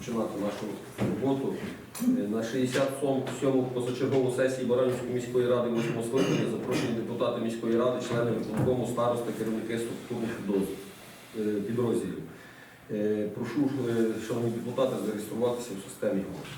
починати нашу роботу. Е, На 67-му позачергову сесії Баранівської міської ради 8 скликання запрошені депутати міської ради, члени виконкому, старости, керівники структурних підрозділів. Е, Прошу, е, шановні депутати, зареєструватися в системі «Голос».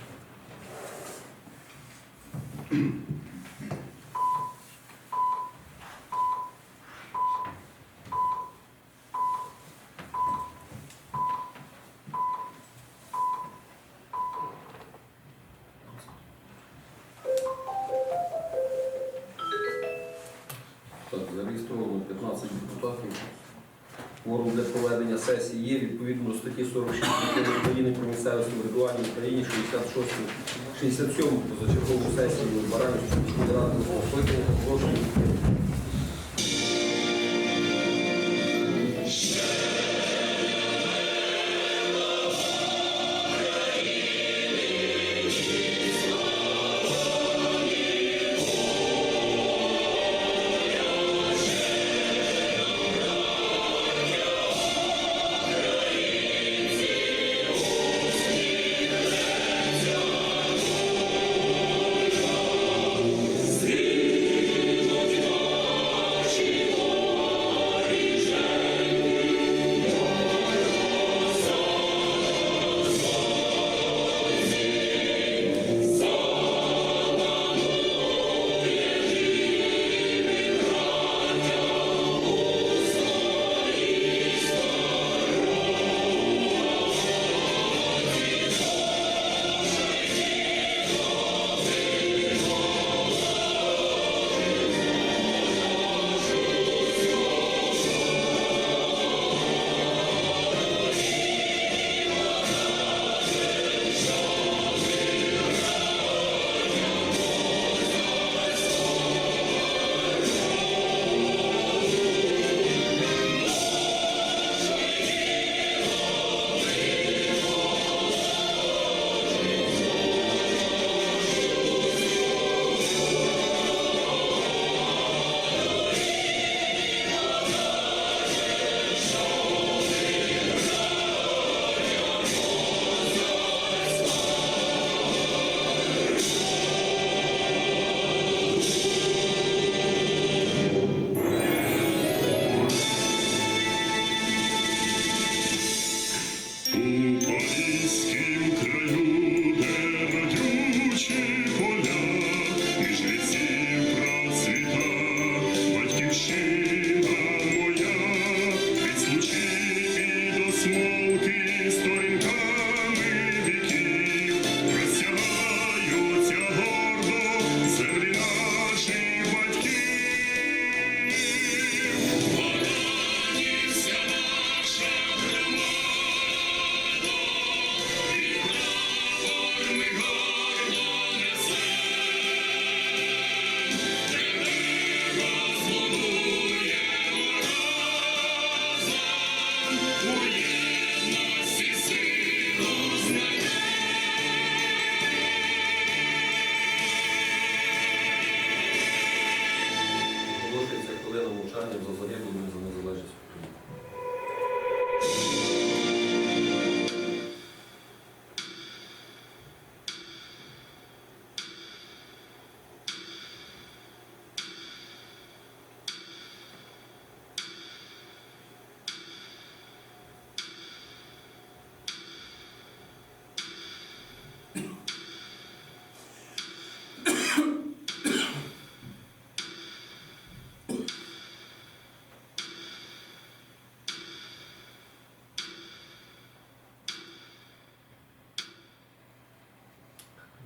67 позачергову сесію Баранівського міської ради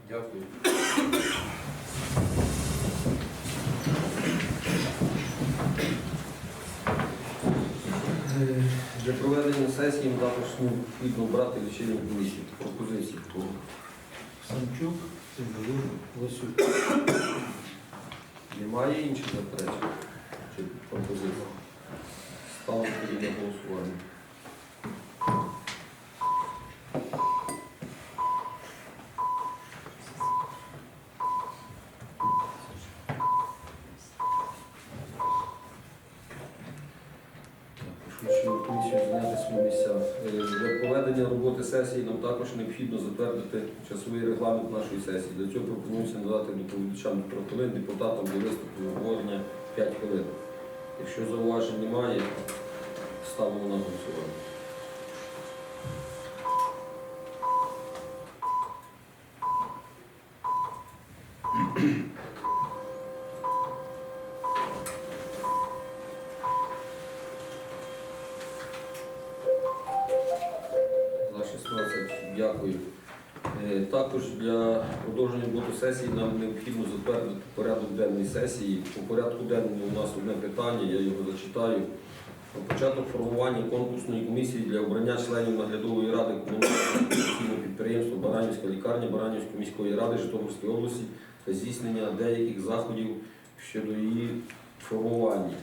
Дякую. Е, Для проведення сесії ми також необхідно обрати лічильну комісію. Пропозиції. Хто? Самчук, Цимбалюк, Лосюк. Немає інших заперечень чи пропозицій? Ставимо тоді на голосування. Також необхідно затвердити часовий регламент нашої сесії. Для цього пропонується надати доповідачам 3 хвилин, депутатам для виступу обговорення 5 хвилин. Якщо зауважень немає, ставимо на голосування. Сесії нам необхідно затвердити порядок денний сесії. По порядку денному у нас одне питання, я його зачитаю. Початок формування конкурсної комісії для обрання членів наглядової ради комунального підприємства Баранівська лікарня Баранівської міської ради Житомирської області та здійснення деяких заходів щодо її формування.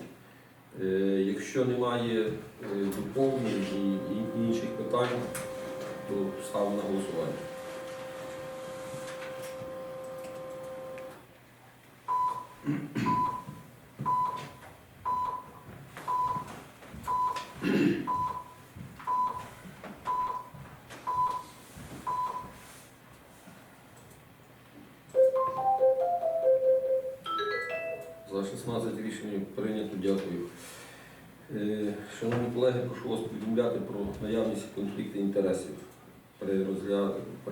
Е, Якщо немає е, доповнень і інших питань, то ставимо на голосування. За 16 рішення прийнято, дякую. Е, Шановні колеги, прошу вас повідомляти про наявність конфлікту інтересів при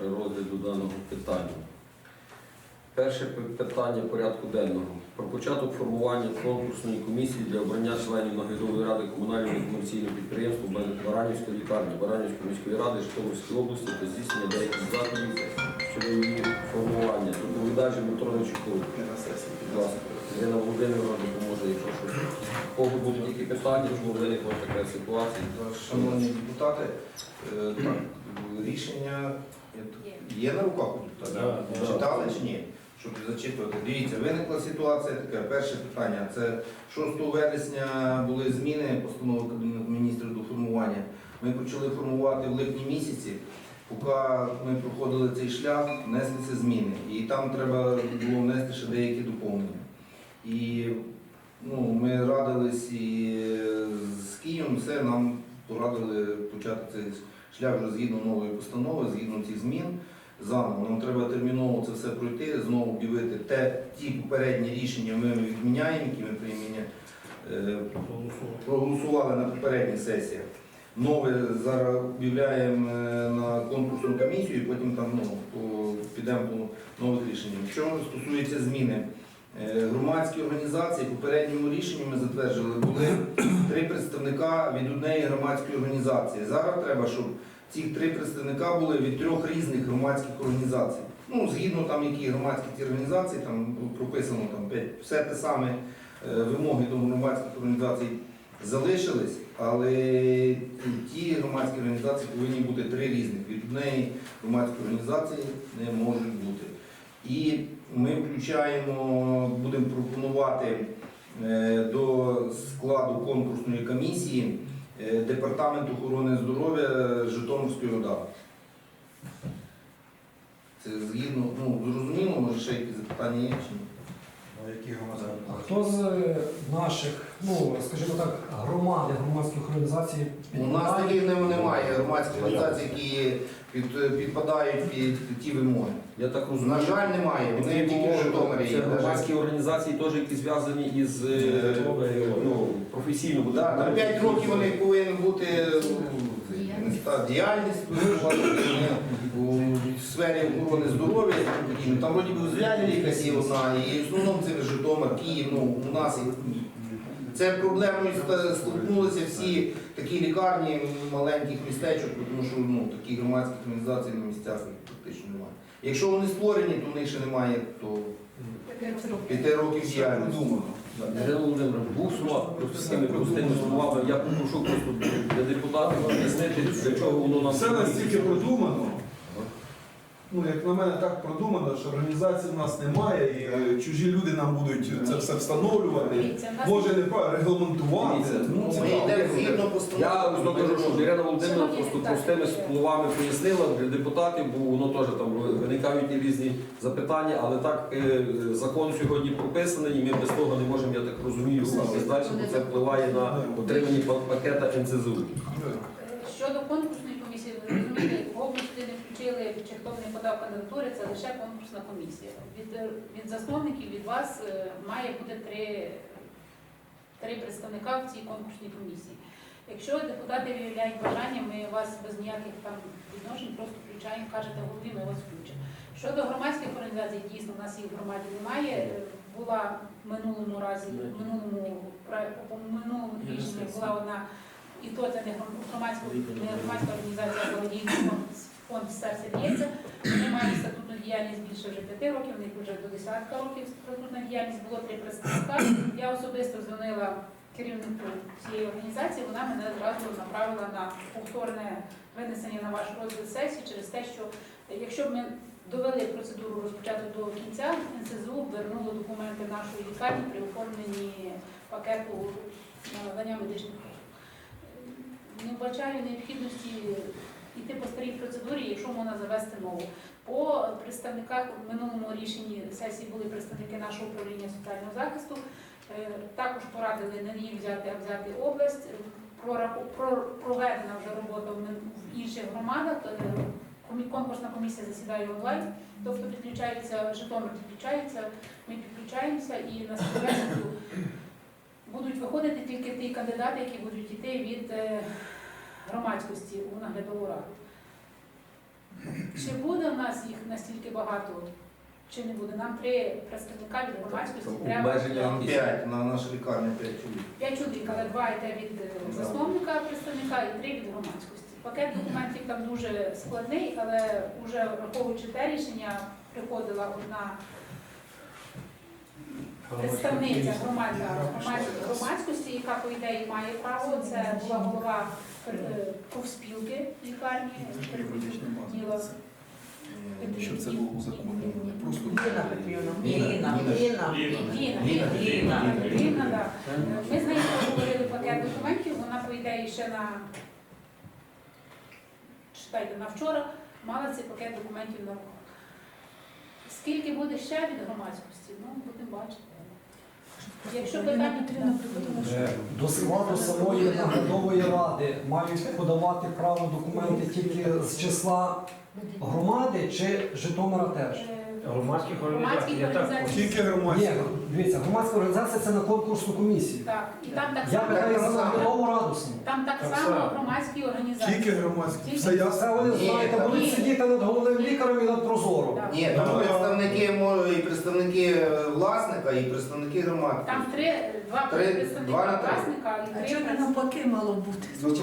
розгляду даного питання. Перше питання порядку денного. Про початок формування конкурсної комісії для обрання членів наглядової ради комунального комерційного підприємства Баранівської лікарні Баранівської міської ради Житомирської області та здійснення деяких заходів щодо її формування. Доповідач Дмитро Нечуков. Будь ласка, Ірина Володимирівна допоможе, якщо щось. Кого будуть які питання, можливо, виникла така ситуація. Шановні депутати, е, так, рішення є на руках у депутатів? Читали чи ні? Щоб зачитувати. Дивіться, виникла ситуація така. Перше питання. Це 6 вересня були зміни постанови Кабінету міністрів до формування. Ми почали формувати в липні місяці. Поки ми проходили цей шлях, внеслися зміни. І там треба було внести ще деякі доповнення. І ну, ми радились і з Києвом, все нам порадили почати цей шлях вже згідно нової постанови, згідно цих змін. Заново нам треба терміново це все пройти, знову об'явити те, ті попередні рішення ми відміняємо, які ми приймення е, проголосували на попередніх сесіях. Нове зараз об'являємо е, на конкурсну комісію і потім там ну, підемо по нових рішеннях. Що стосується зміни е, громадські організації, попередньому рішенні ми затверджували, були три представника від однієї громадської організації. Зараз треба, щоб ці три представника були від трьох різних громадських організацій. Ну, згідно там, які громадські ці організації, там прописано там все те саме е, вимоги до громадських організацій залишились, але ті громадські організації повинні бути три різних. Від однієї громадської організації не можуть бути. І ми включаємо, будемо пропонувати е, до складу конкурсної комісії Департамент охорони здоров'я Житомирської ОДА. Це згідно, ну зрозуміло, може ще якісь запитання є чи ні? А хто з е, наших, ну скажімо так, громади, громадських організацій У нас таких не- немає громадських організацій, які під, підпадають під ті вимоги. Я так розумію. На жаль, немає. Вони тільки в Житомирі Це є. громадські організації теж, які зв'язані із е, Е, ну, професійно. Да, на так, 5 років вони повинні бути ну, не діяльність у сфері охорони здоров'я. І Там вроді би у Звягілі якась є одна, і в основному це Житомир, Київ, ну у нас. і- Це проблемою ста- столкнулися всі такі лікарні маленьких містечок, тому що ну, таких громадських організацій на місцях їх практично немає. Якщо вони створені, то в них ще немає то п'яти років діяльності. Ірина Володимировна, двох слова простими простими словами. Я попрошу просто для депутатів пояснити, для чого воно нам Все настільки продумано. Ну, як на мене, так продумано, що організації в нас немає, і е, чужі люди нам будуть це все встановлювати. Може не регламентувати. Ну, Ми це йдемо згідно постанови. Я просто кажу, що Ірина Володимирівна просто простими словами пояснила для депутатів, бо воно теж там виникають і різні запитання, але так е, закон сьогодні прописаний, і ми без того не можемо, я так розумію, рухатися далі, бо це впливає на отримання пакета НЦЗУ. Щодо конкурсної комісії, ви чи хто б не подав кандидатури, це лише конкурсна комісія. Від, е, від засновників, від вас е, має бути три, три представника в цій конкурсній комісії. Якщо депутати виявляють бажання, ми вас без ніяких там відношень просто включаємо, кажете голові, ми вас включимо. Щодо громадських організацій, дійсно, в нас їх в громаді немає. Е, Була в минулому разі, в минулому по минулому рішенні була одна, і то це не громадська, не громадська організація, а благодійний фонд, серця б'ється. Вони мають статутну діяльність більше вже п'яти років, в них вже до десятка років статутна діяльність було три представника. Я особисто дзвонила керівнику цієї організації, вона мене зразу направила на повторне винесення на ваш розгляд сесії через те, що е, якщо б ми довели процедуру розпочату до кінця, НСЗУ вернуло документи нашої лікарні при оформленні пакету надання медичних послуг. Е, Не вбачаю необхідності йти по старій процедурі, якщо можна завести нову. По представниках в минулому рішенні сесії були представники нашого управління соціального захисту. Е, Також порадили не їх взяти, а взяти область. Проведена вже робота в інших громадах. Е, Конкурсна комісія засідає онлайн, тобто підключається, Житомир підключається, ми підключаємося і на співбесіду будуть виходити тільки ті кандидати, які будуть йти від е, громадськості у наглядову раду. Чи буде в нас їх настільки багато, чи не буде? Нам три представника від громадськості треба. обмеження Там якісь. 5, на наша лікарня 5 чоловік. П'ять чоловік, але два йде від е, засновника представника і три від громадськості. Пакет документів там дуже складний, але вже враховуючи те рішення, приходила одна представниця громадська громадської громадськості, яка по ідеї має право. Це була голова е, профспілки лікарні. Ніла. Щоб це було узаконено, не просто Ліна Петрівна. Ліна. Ліна. Ліна, Ліна. Ліна, Ліна. Ми з нею проговорили пакет документів, вона, по ідеї, ще на читайте, на вчора мала цей пакет документів на руках. Скільки буде ще від громадськості, ну, будемо бачити. Якщо питання Е, До складу самої наглядової ради мають подавати право документи тільки з числа громади чи Житомира теж? е, Громадських організацій. Я так організацій. тільки Ні, громадські. дивіться, громадська організація це на конкурсну комісію. Так, і там так Я само, питаю за само. наглядову раду саму. там так Так само само. громадські організації. Тільки громадські. Все ясно. Вони, Ні, знаєте, там- будуть сидіти над головним лікарем і над прозором. Так. Ні, там представники мо- і представники е, власника, і представники громади. Там три, два Три- два представника на три. власника і А три чого навпаки мало бути? Ну, то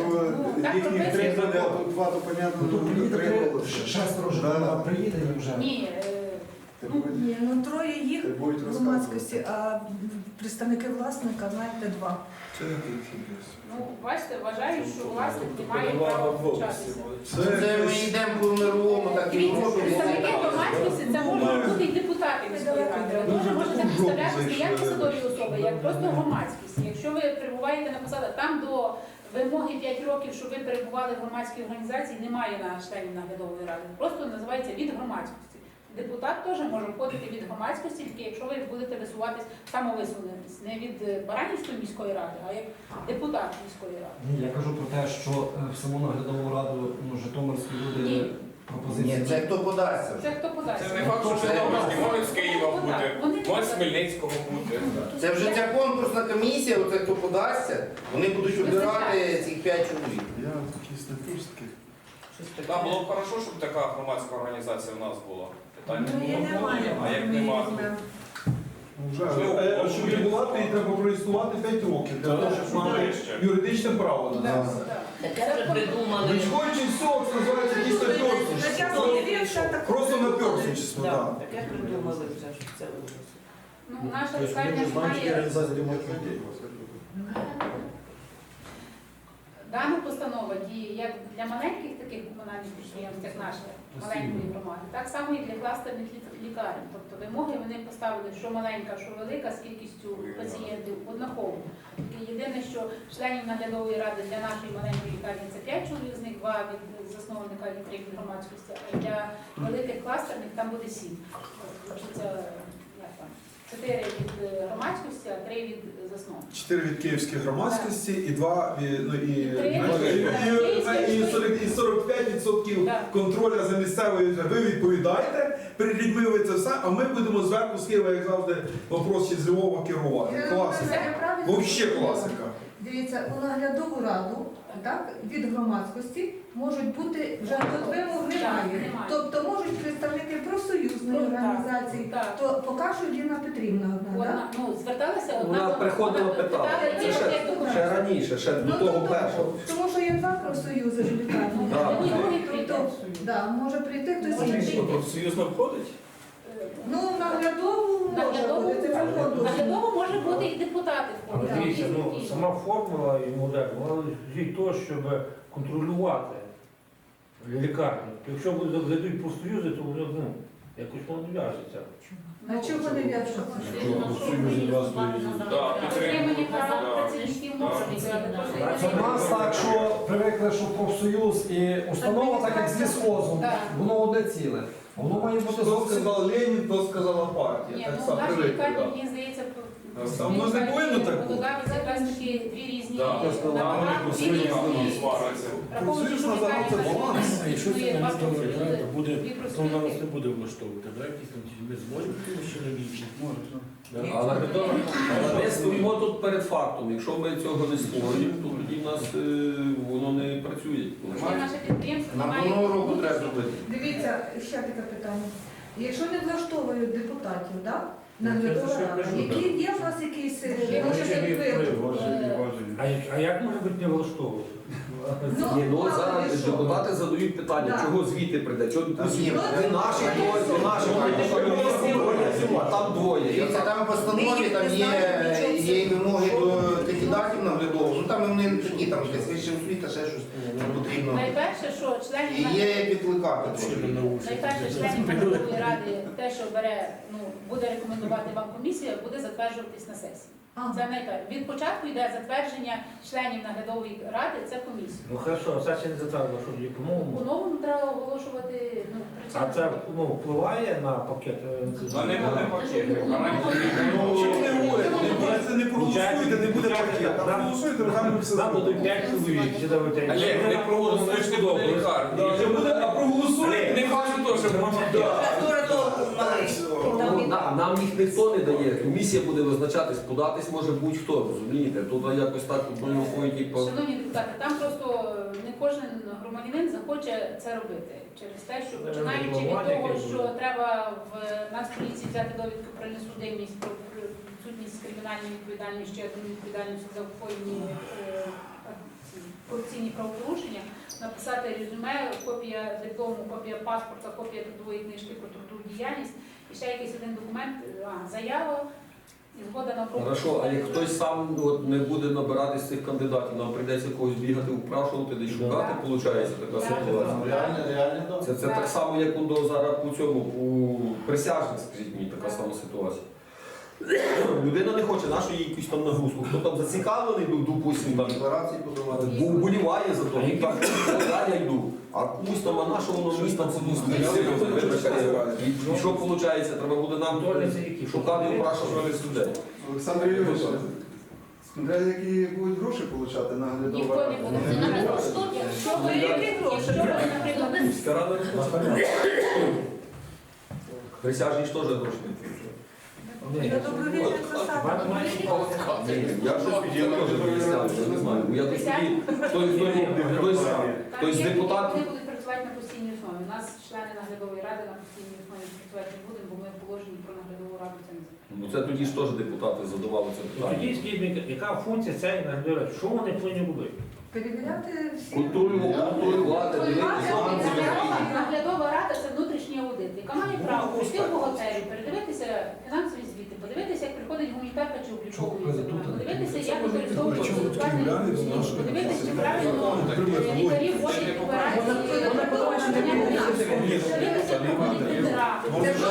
Ну, так їхніх три прописано. буде, а тут два, то понятно, Ну, Тут приїде три три- голоси. шестеро Да. Житомира приїде вже. Ні, е, Ну, Ні, ну троє їх ти будуть громадськості, а представники власника, знаєте, два. Це не ну, бачите, вважаю, що власник не має права втручатися. Це ми йдемо по мировому, так і Дивіться, Європі. представники громадськості це можуть бути і депутати міської ради. Ви теж можете представляти не як посадові особи, як просто громадськість. Якщо ви перебуваєте на посадах, там до вимоги 5 років, щоб ви перебували в громадській організації, немає на членів наглядової ради. Просто називається від громадськості. Депутат теж може входити від громадськості, тільки якщо ви будете висуватись самовисунутись не від е, Баранівської міської ради, а як депутат міської ради. Ні, Я кажу про те, що е, в саму наглядову раду ну, житомирські люди Ні. пропозиції. Ні, це хто подасться вже. Це хто подасть? Це не факт, що Житомирський, може з Києва бути, може з. Хмельницького бути. Це вже ця конкурсна комісія, оце хто подасться, вони будуть обирати цих 5 чоловік. Я якийсь не курс таких. Так, було б хорошо, щоб така громадська організація в нас була. Питань Ну, не було. немає. А як Ми нема? Вже, е, щоб відбувати, їй треба проіснувати 5 років для того, щоб мати юридичне право на це. так. Таке вже придумали. Все, це називається дійсно так Просто на персончество, Так, так. Таке придумали вже, що це ужас. Ну, наша Тобто лікарня ж має. Дана постанова діє як для маленьких таких комунальних підприємств, як наша маленької громади, так само і для кластерних лі- лікарень. Тобто вимоги вони поставили, що маленька, що велика, з кількістю пацієнтів однаково. Тільки єдине, що членів наглядової ради для нашої маленької лікарні це 5 чоловік, з них два від засновника і від громадськості, а для великих кластерних там буде 7. 4 від е, громадськості, а три від засновників. Чотири від київської громадськості і два від, ну, і, І три і, і, і, і, 40 і 45 від 100% Так. контроля за місцевою. Ви відповідаєте, перед людьми ви це все, а ми будемо зверху з Києва, як завжди, вопрос чи з Львова керувати. Класика. Взагалі класика. Дивіться, у наглядову раду так, від громадськості можуть бути вже тут вимог немає. Тобто можуть представники профсоюзної Ну, організації, так. то поки що Діна Петрівна одна, так? Одна, ну, зверталася одна. Вона приходила питала. Це ще, ще раніше, ще до Ну, того тобто, першого. Тому що є два профсоюзи лікарні. Так. Ну, прийде. Тобто, да, може прийти хтось інший. прийти. Профсоюз не входить? Ну, наглядову може Наглядову, бути, це може бути і депутати Але входять. дивіться, ну, сама формула і модель, вона лежить того, щоб контролювати лікарню. Якщо вони зайдуть профсоюзи, то вони ну, якось воно не в'яжеться. А чого не в'яжуться? Це Отримані підтримую. права Да. працівників можуть взяти. просто У нас так, що привикли, що профсоюз і установа, так як з лісхозом, воно одне ціле. Воно має бути Хто зовсім. сказав Ленін, то сказала партія. Ні, Так ну, в само привикли. лікарні, мені здається, воно ж не повинно так бути. Додавиться якраз таки дві різні Да. набагато, Вони дві профсоюзні різні. сваряться. Враховуючи, що називав це баланс. наша Якщо це не добре, то буде, то профспілки. на нас не буде влаштовувати, да? якісь там ми зможемо ще. Можна. Да? Але, але ми стоїмо тут перед фактом. Якщо ми цього не створюємо, то тоді в нас е, воно не працює. Ще наше підприємство Нам року треба зробити. Дивіться, ще таке питання. Якщо не влаштовують депутатів, так? Ну, Наглядова рада, які є в нас якийсь Є вплив? А як, а як може бути не влаштовувати? Ні, ну мало зараз що. депутати задають питання, чого звідти прийде, чого є. не наші двоє, не наші двоє, а там двоє. Дивіться, там в постанові там є, є і вимоги до кандидатів наглядових. Ну там вони такі, там якась вища освіта, ще щось потрібно. Найперше, що І членів є як відкликати. Найперше членів наглядової ради, те, що бере, ну буде рекомендувати вам комісія, буде затверджуватись на сесії. Це не так. Від початку йде затвердження членів наглядової ради, це комісія. Ну хорошо, все ще не затвердило, що тоді по-новому. По-новому треба оголошувати ну, причину. А це ну, впливає на пакет? Вони були. Це не проголосуєте не буде пакета. Проголосуйте, там все Нам зробимо. 5 чоловік, чи давайте. Але не проголосуєш, не буде а проголосуйте. Не кажуть то, так, нам їх ніхто не дає. Комісія буде визначатись, податись може будь-хто, розумієте? Тут якось так виходить і по. Шановні депутати, там просто е, не кожен громадянин захоче це робити через те, що починаючи від того, що треба в нас поліції взяти довідку про несудимість, про відсутність кримінальної відповідальності, ще одну відповідальність за обходні е, корупційні правопорушення, написати резюме, копія диплому, копія паспорта, копія трудової книжки про трудову діяльність і ще якийсь один документ, а, заява і згода на обробку. Хорошо, а як хтось сам от, не буде набирати з цих кандидатів, нам прийдеться когось бігати, упрашувати, десь шукати, виходить така Так. ситуація. Реально, реально, Це, це так само, як у зараз по цьому, у присяжних, скажіть мені, така сама ситуація. Людина не хоче, нашу їй якусь там нагрузку. Хто там зацікавлений був, допустим, там, Декларації подавати. бо вболіває за то, він так, я йду. А комусь там, а нашого воно мені там І що виходить? Треба буде нам шукати і упрашувати людей. Олександр Юрійович, смотря які будуть гроші отримати на Ніхто наглядову не раду. буде. Якщо ви, якщо ви, наприклад. Присяжні ж теж гроші не Я щось я теж я не знаю. Бо якось тоді хтось, хтось. Вони будуть працювати на постійній основі. У нас члени наглядової ради на постійній основі працювати не будемо, бо ми в положенні про наглядову раду це не. Ну це тоді ж теж депутати задавали це питання. скажіть, мені, яка функція цієї наглядової? Що вони повинні робити? Перевіряти всі. Культуру, культуру влади, дивитися, Наглядова, наглядова рада це внутрішній аудит, яка має право прийти в бухгалтерію, передивитися фінансові звіти, подивитися, як приходить гуманітарка чи обліковується, вона, подивитися, як ресурс, подивитися, чи правильно е, лікарі вводять операції, подивитися, як проходять тендера. Це що,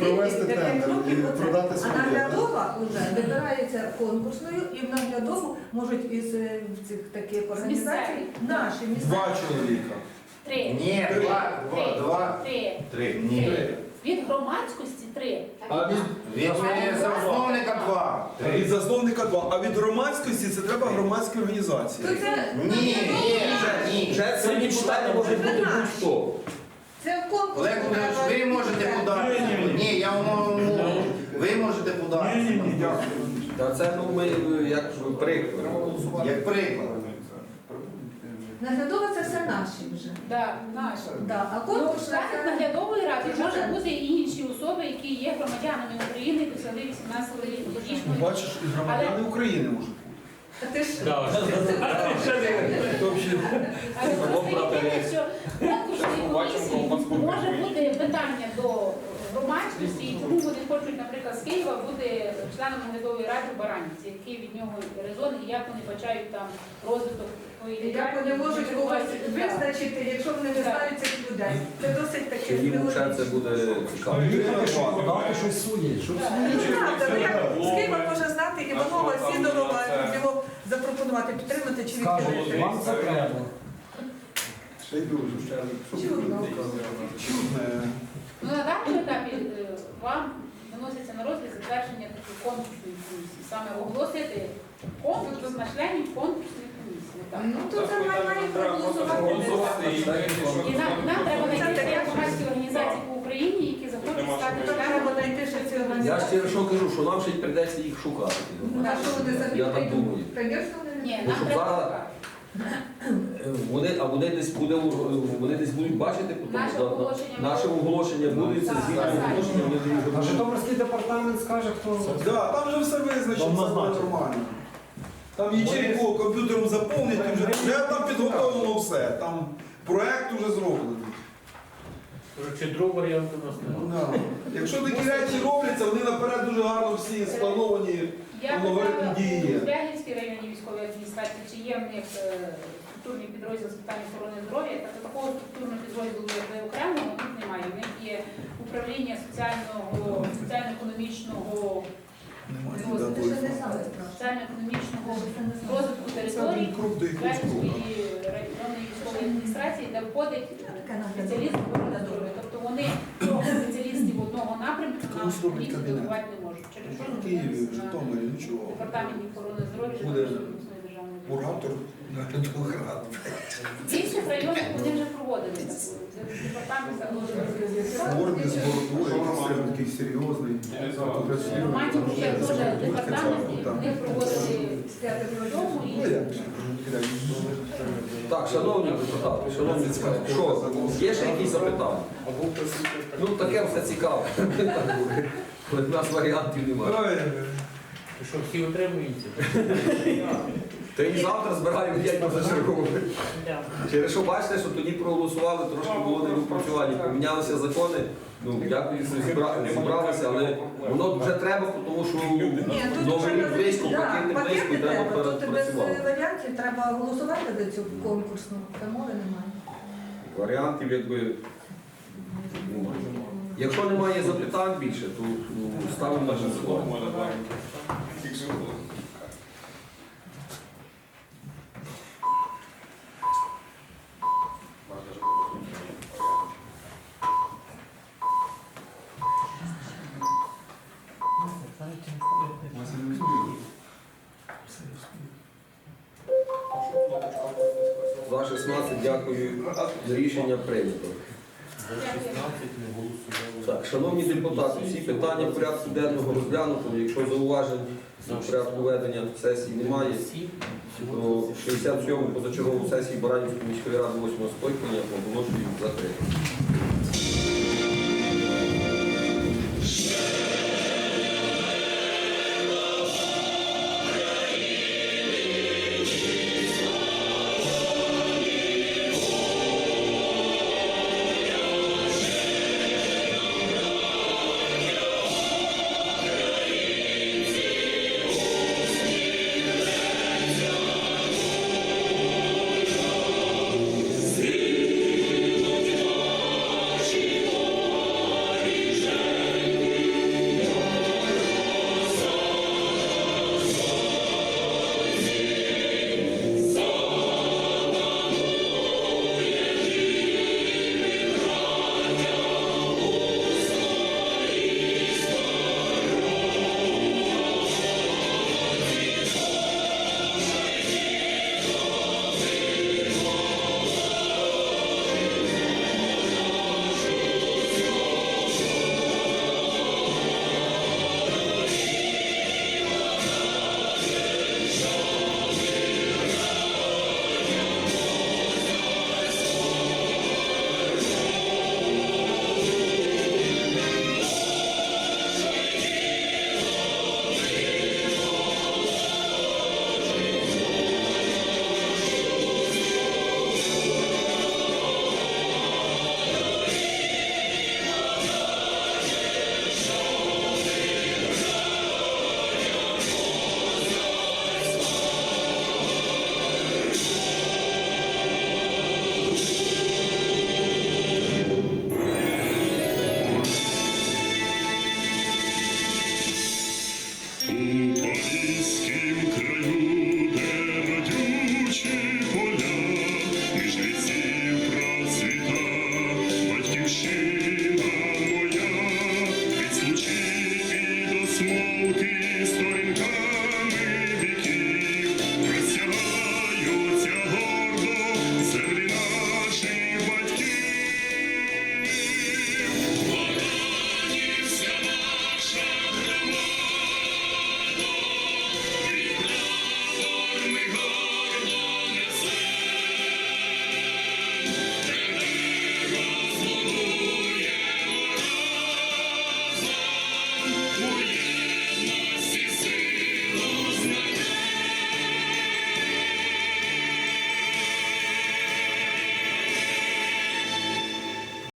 Провести тендер і продати А своє. наглядова вже вибирається конкурсною і в наглядову можуть із е, цих таких організацій наші Два чоловіка. Три. Ні, два, два, два, Три. три. Ні. Від громадськості три. А від, Від засновника два. від засновника два, а від громадськості це треба громадські організації. То це Ні, ні, ні. Вже це депутати може бути будь-хто. Це в. Олег Володимирович, ви можете подати. Ні, я вам ви можете подати. Ні, ні, ні, дякую. Та це ну ми як приклад. Як приклад. Наглядова це все наші вже. Да, наші. Да. А Ну, це... наглядової ради Це може бути і інші особи, які є громадянами України, досягли 18 річної. Бачиш, і громадяни України можуть бути. А ти ж... Але просто єдине, що комісії може бути питання до громадськості, і тому вони хочуть, наприклад, з Києва бути членом наглядової ради в Баранівці, який від нього резон, і як вони бачають там розвиток Як вони можуть когось визначити, якщо вони не знають цих людей. Це досить таке Чи їм вже це буде цікаво. Подати щось своє. Ну, з Києва може знати Іванова, Там, Сідорова, це- його запропонувати, підтримати чи відхилити. вам це треба. Ще й дуже. Чудно. Ну, на даному етапі е, вам виноситься на розгляд затвердження такої конкурсної комісії. Саме оголосити конкурс на членів конкурсної. Ну, то це має має проголосувати. І нам, нам треба знайти громадські організації по Україні, які захочуть стати членами. Я ще що кажу, що нам ще й прийдеться їх шукати. А вони Я так думаю. Ні, нам щоб треба зараз- Вони, а вони десь буде, вони десь будуть бачити, потім, Наше да, да. оголошення наше оголошення буде, це Так, оголошення, вони А. Житомирський департамент скаже, хто Да, там вже все визначено, все нормально. Там ячейку комп'ютером заповнить, і вже, вже там підготовлено все. Там проект вже зроблений. Чи другого варіанту у нас немає. Да. Якщо такі речі робляться, вони наперед дуже гарно всі сплановані. Я Алгоритм питала дії є. у Звягільській районній військовій адміністрації, чи є в них е, структурний підрозділ з питань охорони здоров'я, та такого структурного підрозділу якби окремого у них немає. У них є управління соціального, соціально-економічного Немає Ну, не інформації. соціально-економічного це. не знаю. розвитку кроку. Звягільської районної військової адміністрації, де входить Таке спеціаліст охорони здоров'я. Тобто вони спеціалістів одного напрямку нам роблять делегувати не можуть. Через що В Києві, в Житомирі, нічого. департаменті охорони здоров'я Буде Житомирської державної. Куратор наглядових рад. В інших районах вони вже проводили таку. Департамент Гордий з бородою, все такий серйозний. Романів ще теж департамент, дому Ну і? Так, шановні депутати, шановні колеги, що, є ще якісь запитання? Ну таке все цікаве. Але в нас варіантів немає. Що, всі утримуються? Та і завтра збираємо п'ять позачергових. Через що бачите, що тоді проголосували, трошки було недопрацювання, помінялися закони. Ну, дякую, що зібра- зібралися, але воно вже треба, тому що Ні, тут новий близько, пакет не близько, треба треба. Тут без перепрацювати. варіантів треба голосувати за цю конкурсну. Та мови немає. Варіантів, якби. ну, Якщо немає запитань більше, то ну, ставимо на голосування. Дякую. Рішення прийнято. Так, шановні депутати, всі питання порядку денного розглянуто. Якщо зауважень на порядку ведення сесії немає, то 67-му позачергову сесію Баранівської міської ради 8 скликання оголошую закритою.